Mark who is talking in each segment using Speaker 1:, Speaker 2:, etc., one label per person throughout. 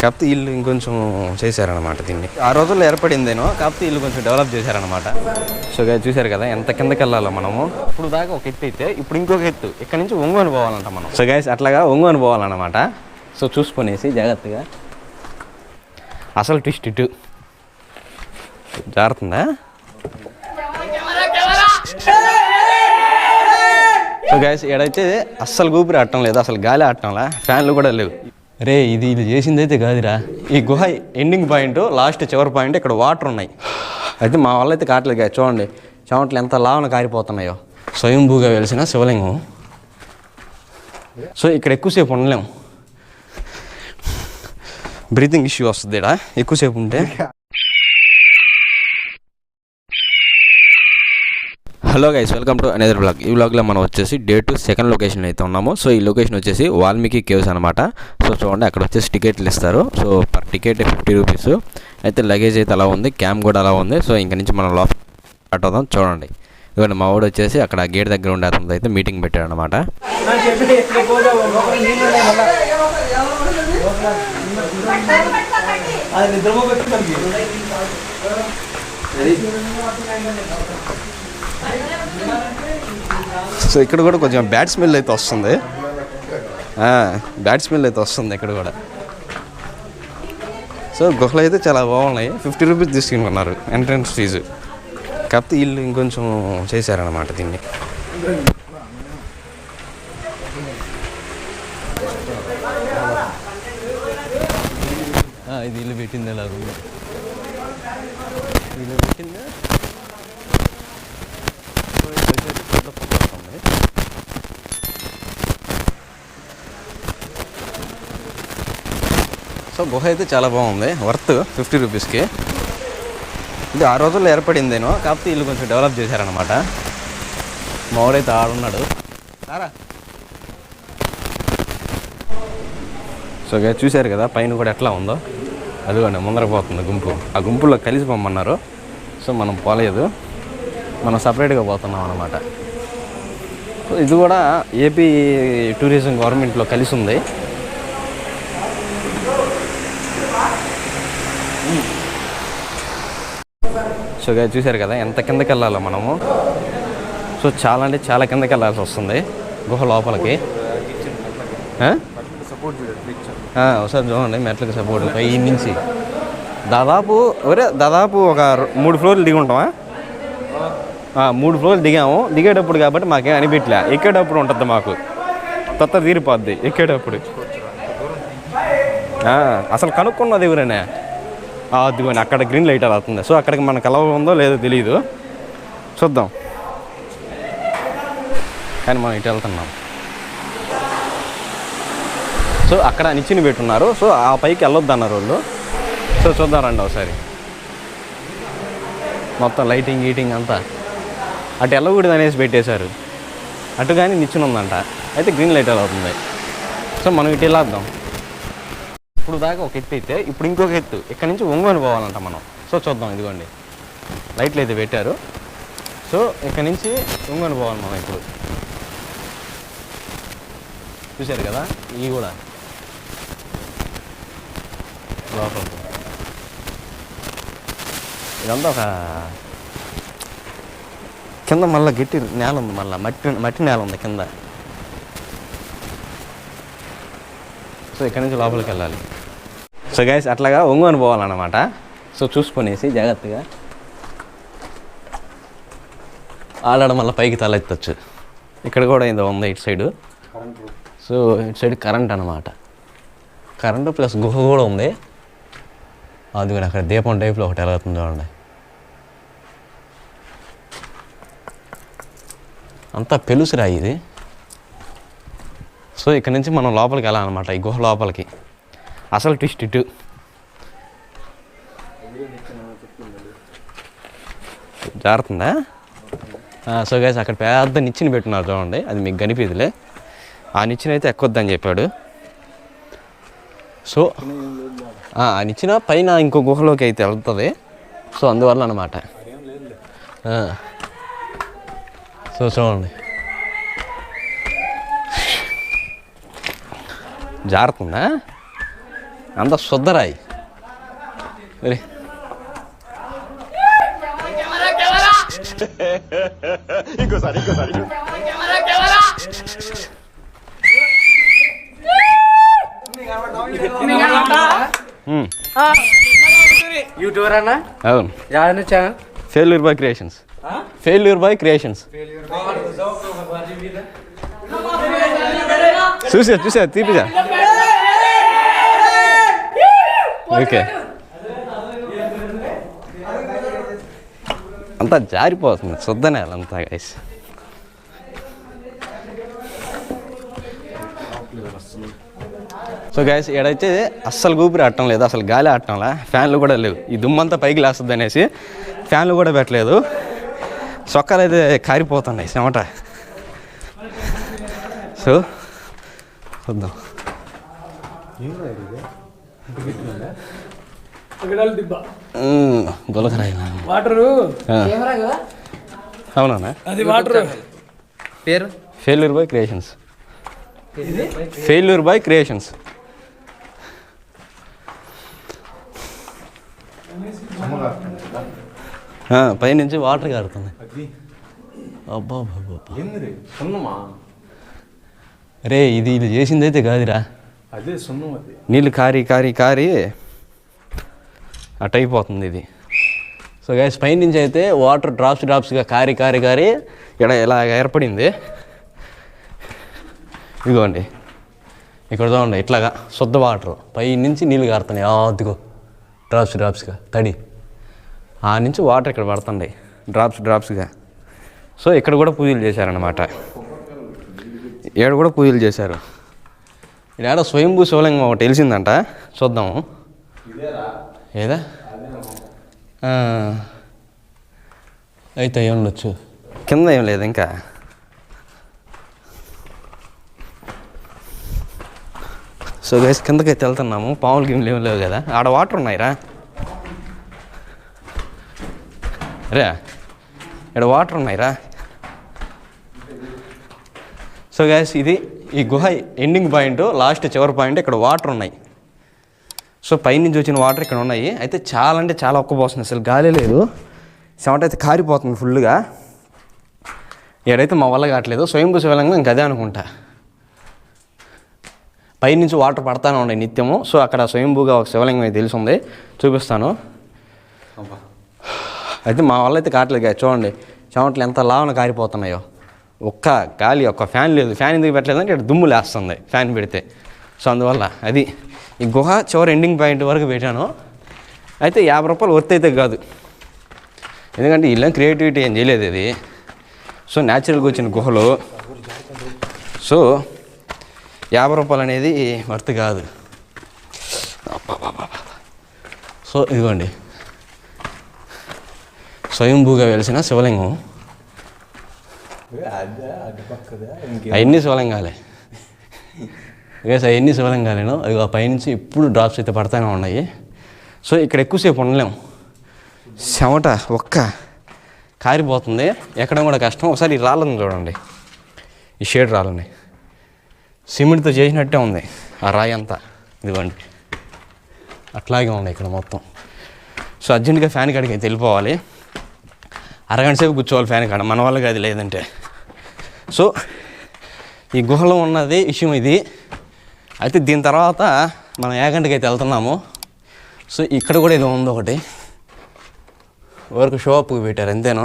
Speaker 1: కాకపోతే వీళ్ళు ఇంకొంచెం చేశారనమాట దీన్ని. ఆ రోజుల్లో ఏర్పడిందేనో కాకపోతే వీళ్ళు కొంచెం డెవలప్ చేశారనమాట సో చూశారు కదా ఎంత కిందకి వెళ్ళాలో మనము. ఇప్పుడు దాకా ఒక ఎత్తు అయితే ఇప్పుడు ఇంకొక ఎత్తు. ఇక్కడ నుంచి ఒంగోని పోవాలంట మనం. సో గైస్ అట్లాగా ఒంగోని పోవాలన్నమాట సో చూసుకునేసి జాగ్రత్తగా. అసలు ట్విస్ట్ ఇటు జారుతుందా సో గైస్ ఏడైతే అస్సలు ఊపిరి ఆడటం లేదు అసలు గాలి ఆడటంలా. ఫ్యాన్లు కూడా లేవు. రే ఇది ఇది చేసింది అయితే కాదురా. ఈ గుహ ఎండింగ్ పాయింట్ లాస్ట్ చివరి పాయింట్ ఇక్కడ వాటర్ ఉన్నాయి. అయితే మా వల్ల అయితే కావట్లేదు కదా చూడండి. చెమటలు ఎంత లావన కారిపోతున్నాయో. స్వయంభూగా వెలిసిన శివలింగం. సో ఇక్కడ ఎక్కువసేపు ఉండలేము బ్రీతింగ్ ఇష్యూ వస్తుంది ఇక్కడ ఎక్కువసేపు ఉంటే. Hello guys welcome to another blog ఈ బ్లాగ్లో మనం వచ్చేసి డే టు సెకండ్ లొకేషన్ అయితే ఉన్నాము. సో ఈ లొకేషన్ వచ్చేసి వాల్మీకి కేవ్స్ అనమాట సో చూడండి అక్కడ వచ్చేసి టికెట్లు ఇస్తారు. So per ticket fifty rupees అయితే లగేజ్ అయితే అలా ఉంది క్యాంప్ కూడా అలా ఉంది. సో ఇంక నుంచి మనం లోపల స్టార్ట్ అవుదాం చూడండి. ఇవన్నీ మా వాడు వచ్చేసి అక్కడ గేట్ దగ్గర ఉండే అతను అయితే మీటింగ్ పెట్టాడు అనమాట
Speaker 2: అది
Speaker 1: సో ఇక్కడ కూడా కొంచెం బ్యాడ్ స్మెల్ అయితే వస్తుంది. బ్యాడ్ స్మెల్ అయితే వస్తుంది ఇక్కడ కూడా. సో గుహలు అయితే చాలా బాగున్నాయి. ఫిఫ్టీ రూపీస్ తీసుకున్నారు ఎంట్రన్స్ ఫీజు. కాకపోతే వీళ్ళు ఇంకొంచెం చేశారనమాట దీన్ని. ఇది ఇల్లు పెట్టింది ఎలా ఇల్లు పెట్టిందా? సో గుహ అయితే చాలా బాగుంది. వర్త్ ఫిఫ్టీ రూపీస్కి ఇది ఆ రోజుల్లో ఏర్పడిందేనో కాకపోతే వీళ్ళు కొంచెం డెవలప్ చేశారనమాట మావాడైతే ఆడున్నాడు. సారా సో చూశారు కదా పైన కూడా ఎట్లా ఉందో. అదిగోండి ముందర పోతుంది గుంపు. ఆ గుంపులో కలిసి పొమ్మన్నారు. సో మనం పోలేదు. మనం సపరేట్గా పోతున్నాం అనమాట ఇది కూడా ఏపీ టూరిజం గవర్నమెంట్లో కలిసి ఉంది సో చూసారు చూశారు కదా ఎంత కిందకి వెళ్ళాలో మనము. సో చాలా అంటే చాలా కిందకి వెళ్ళాల్సి వస్తుంది గుహ లోపలికి. ఒకసారి చూడండి మెట్లకి సపోర్ట్ పై నుంచి. దాదాపు ఒరే దాదాపు ఒక మూడు ఫ్లోర్లు దిగి ఉంటామా? మూడు ఫ్లోర్లు దిగాము. దిగేటప్పుడు కాబట్టి మాకేం అనిపించలే. ఎక్కేటప్పుడు ఉంటుంది మాకు. తొత్త తీరిపోద్ది. ఎక్కేటప్పుడు. అసలు కనుక్కున్నది ఎవరైనా? అదిగోండి అక్కడ గ్రీన్ లైట్ అలా అవుతుంది సో అక్కడికి మనకు ఎలా ఉందో లేదో తెలియదు చూద్దాం. కానీ మనం ఇటు వెళ్తున్నాం. సో అక్కడ నిచ్చిన పెట్టున్నారు సో ఆ పైకి వెళ్ళొద్దు అన్నారు వాళ్ళు. సో చూద్దాం రండి ఒకసారి. మొత్తం లైటింగ్ గీటింగ్ అంతా. అటు వెళ్ళకూడదు అనేసి పెట్టేశారు. అటు కానీ నిచ్చిన ఉందంట. అయితే గ్రీన్ లైట్ ఎలా అవుతుంది? సో మనం ఇటు వెళ్ళొద్దాం ఇప్పుడు దాకా ఒక ఎత్తు అయితే ఇప్పుడు ఇంకొక ఎత్తు. ఇక్కడ నుంచి ఒంగోని పోవాలంట మనం. సో చూద్దాం ఇదిగోండి. లైట్లు అయితే పెట్టారు. సో ఇక్కడ నుంచి ఒంగోని పోవాలి మనం ఇప్పుడు. చూశారు కదా? ఇవి కూడా. లోపల. ఇదంతా ఒక కింద మళ్ళీ గట్టి నేల ఉంది మళ్ళీ. మట్టి మట్టి నేల ఉంది కింద. సో ఇక్కడ నుంచి లోపలికి వెళ్ళాలి. సో గైస్ అట్లాగా ఒంగోని పోవాలన్నమాట. సో చూసుకునేసి జాగ్రత్తగా ఆడాడ మళ్ళీ పైకి తలెత్తచ్చు. ఇక్కడ కూడా ఇది ఉంది ఇటు సైడు. సో ఇటు సైడ్ కరెంట్ అనమాట కరెంటు ప్లస్ గుహ కూడా ఉంది. అది కూడా అక్కడ దీపం టైప్లో ఒకటి ఎలా చూడండి. అంతా పెలుసురా ఇది. సో ఇక్కడ నుంచి మనం లోపలికి వెళ్ళాలన్నమాట ఈ గుహ లోపలికి. అసలు ట్విస్ట్ ఇటు. జారుతుందా? సో గైస్ అక్కడ పెద్ద నిచ్చిన పెట్టున్నారు చూడండి అది మీకు కనిపిదిలే. ఆ నిచ్చిన అయితే ఎక్కొద్దని చెప్పాడు. సో ఆ నిచ్చిన పైన ఇంకో గుహలోకి అయితే వెళ్తుంది. సో అందువల్ల అనమాట సో చూడండి జారుతుందా అంత శుద్ధరాయి మరి
Speaker 2: యూట్యూబర్ అన్న?
Speaker 1: అవును
Speaker 2: యాదన channel
Speaker 1: failure by creations failure by creations చూసా చూసా తీపిజా. ఓకే. అంతా జారిపోతుంది చూద్దనే అంతా గైస్ సో గైస్ ఇక్కడైతే అస్సలు ఊపిరి ఆడటం లేదు అసలు గాలి ఆడటంలా. ఫ్యాన్లు కూడా లేవు. ఈ దుమ్మంతా పైకి లేస్తుంది అనేసి ఫ్యాన్లు కూడా పెట్టలేదు. సొక్కలు అయితే కారిపోతున్నాయి చెమట సో చూద్దాం గులకరాయి
Speaker 2: వాటరు.
Speaker 1: అవునా
Speaker 2: అది వాటర్.
Speaker 3: పేరు?
Speaker 1: Failure by creations failure by creations పైనుంచి వాటర్ కారుతుంది. అబ్బా అబ్బా, రే ఇది ఇది చేసిందైతే కాదురా.
Speaker 4: అదే సున్నం అది.
Speaker 1: నీళ్ళు కారి కారి కారి అట్ అయిపోతుంది ఇది. సో గైస్ పైనుంచి అయితే వాటర్ డ్రాప్స్ డ్రాప్స్గా కారి కారి కారి ఇక్కడ ఇలా ఏర్పడింది. ఇదిగోండి. ఇక్కడ చూడండి ఇట్లాగా శుద్ధ వాటర్. పై నుంచి నీళ్ళు కారుతున్నాయి. ఆ, అదిగో. డ్రాప్స్ డ్రాప్స్గా తడి. ఆ నుంచి వాటర్ ఇక్కడ పడుతుండే డ్రాప్స్ డ్రాప్స్గా సో ఇక్కడ కూడా పూజలు చేశారనమాట ఇక్కడ కూడా పూజలు చేశారు. ఇక్కడ స్వయంభూ శివలింగం ఒకటి తెలిసిందంట చూద్దాము. ఏదా? అయితే అయి ఉండొచ్చు? కింద ఏం లేదు ఇంకా. సో గైస్ కిందకైతే వెళ్తున్నాము. పాములు గిమ్లు ఏం లేవు కదా. ఆడ వాటర్ ఉన్నాయిరా. రా. ఇక్కడ వాటర్ ఉన్నాయిరా సో గ్యాస్ ఇది ఈ గుహ ఎండింగ్ పాయింట్ లాస్ట్ చివరి పాయింట్ ఇక్కడ వాటర్ ఉన్నాయి. సో పైనుంచి వచ్చిన వాటర్ ఇక్కడ ఉన్నాయి. అయితే చాలా అంటే చాలా ఒక్కపోతుంది అసలు గాలి లేదు. చెమట అయితే కారిపోతుంది ఫుల్గా ఎడైతే మా వల్ల కావట్లేదు. స్వయంభూ శివలింగం ఇంక అదే అనుకుంటా. పైనుంచి వాటర్ పడతానే ఉన్నాయి నిత్యము. సో అక్కడ స్వయంభూగా ఒక శివలింగం అయితే తెలిసి ఉంది. చూపిస్తాను. అయితే మా వల్ల అయితే కావట్లేదు చూడండి. చెమటలు ఎంత లావన కారిపోతున్నాయో. ఒక్క గాలి ఒక్క ఫ్యాన్ లేదు. ఫ్యాన్ ఎందుకు పెట్టలేదంటే ఇక్కడ దుమ్ము లేస్తుంది ఫ్యాన్ పెడితే. సో అందువల్ల అది ఈ గుహ చివరి ఎండింగ్ పాయింట్ వరకు పెట్టాను. అయితే యాభై రూపాయలు వర్త్ అయితే కాదు. ఎందుకంటే ఇల్లు క్రియేటివిటీ ఏం చేయలేదు ఇది. సో న్యాచురల్గా వచ్చిన గుహలో. సో యాభై రూపాయలు అనేది వర్త్ కాదు. సో ఇదిగోండి. స్వయంభూగా వెలిసిన శివలింగం
Speaker 4: అదే
Speaker 1: అవన్నీ శివలింగాలే గైస్ అవన్నీ శివలింగాలేను అవి ఆ పైనుంచి ఇప్పుడు డ్రాప్స్ అయితే పడతానే ఉన్నాయి సో ఇక్కడ ఎక్కువసేపు ఉండలేము చెమట ఒక్క. కారిపోతుంది ఎక్కడం కూడా కష్టం. ఒకసారి ఈ రాళ్ళని చూడండి. ఈ షేడ్ రాళ్ళని. సిమెంట్తో చేసినట్టే ఉంది ఆ రాయి అంతా. ఇదిగోండి. అట్లాగే ఉంది ఇక్కడ మొత్తం. సో అర్జెంటుగా ఫ్యాన్ కాడికి అయితే వెళ్ళిపోవాలి. అరగంట సేపు కూర్చోవాలి ఫ్యాన్ కాడ. మన వాళ్ళకి అది లేదంటే. సో ఈ గుహలో ఉన్నది విషయం ఇది. అయితే దీని తర్వాత మనం ఏగంటకి అయితే వెళ్తున్నాము. సో ఇక్కడ కూడా ఏదో ఉంది ఒకటి. వరకు షో పెట్టారు అంతేను?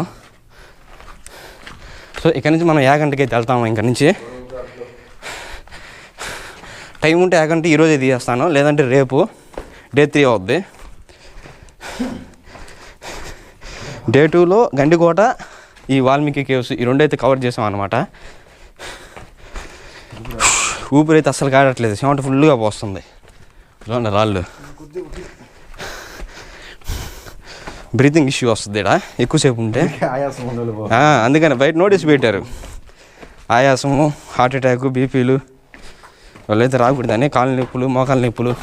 Speaker 1: సో ఇక్కడ నుంచి మనం ఏగంటకి అయితే వెళ్తాము ఇక్కడ నుంచి. టైం ఉంటే ఏగంట ఈరోజే తీసేస్తాను. లేదంటే రేపు డే త్రీ అవుద్ది. డే టూలో గండికోట ఈ వాల్మీకి కేవ్స్ ఈ రెండు అయితే కవర్ చేసాం అనమాట ఊపిరి అయితే అస్సలు కాడట్లేదు. చెమట ఫుల్గా పోస్తుంది. చూడండి రాళ్ళు. బ్రీతింగ్ ఇష్యూ వస్తుంది ఇక్కడ ఎక్కువసేపు ఉంటే. అందుకని బయట నోటీస్ పెట్టారు. ఆయాసము హార్ట్ అటాక్ బీపీలు. వాళ్ళైతే రాకూడదని కాళ్ళ నొప్పులు మోకాళ్ళ నొప్పులు.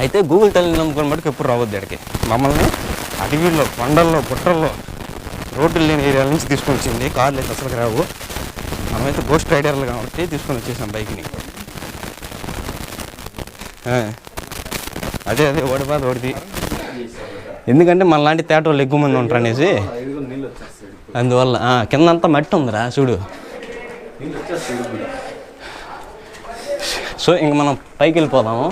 Speaker 1: అయితే గూగుల్ తల్లిని నమ్ముకుని మటుకు ఎప్పుడు రావద్దు ఇక్కడికి. మమ్మల్ని అడవిలో కొండల్లో పుట్టల్లో రోడ్లు లేని ఏరియాల నుంచి తీసుకొని వచ్చింది. కార్లు అయితే అసలు రావు. మనమైతే గోస్ట్ రైడర్లు కాబట్టి తీసుకొని వచ్చేసాం బైక్ని. అదే అదే అదే బాధ ఓడిది. ఎందుకంటే మనలాంటి తేట వాళ్ళు ఎక్కువ మంది ఉంటారు అనేసి. అందువల్ల కింద కిందంతా మట్టి ఉందిరా చూడు. సో ఇంక మనం పైకి వెళ్ళిపోదాము.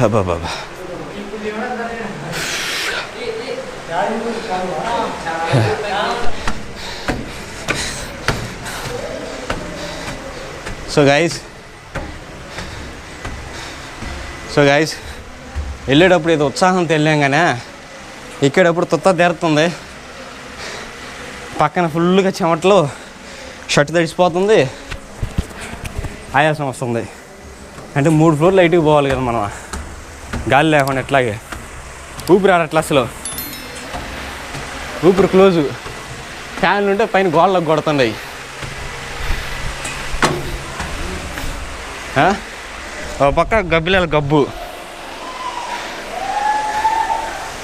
Speaker 1: బాబా సో గైస్ సో గైస్ వెళ్ళేటప్పుడు ఇది ఉత్సాహంతో వెళ్ళాం కానీ ఇక్కడప్పుడు తుత్త తెరుతుంది. పక్కన ఫుల్గా చెమటలు షర్ట్ తడిసిపోతుంది. ఆయాసం వస్తుంది. అంటే మూడు ఫ్లోర్లు లైట్కి పోవాలి కదా మనం. గాలి లేకుండా ఎట్లాగే ఊపిరి ఆడట్లా అసలు? ఊపిరి క్లోజు. ఫ్యాన్లు ఉంటే పైన గోళ్ళకు కొడుతున్నాయి. ఒక పక్క గబ్బిలాల గబ్బు.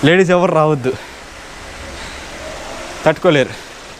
Speaker 1: లేడీస్ ఎవరు రావద్దు. తట్టుకోలేరు.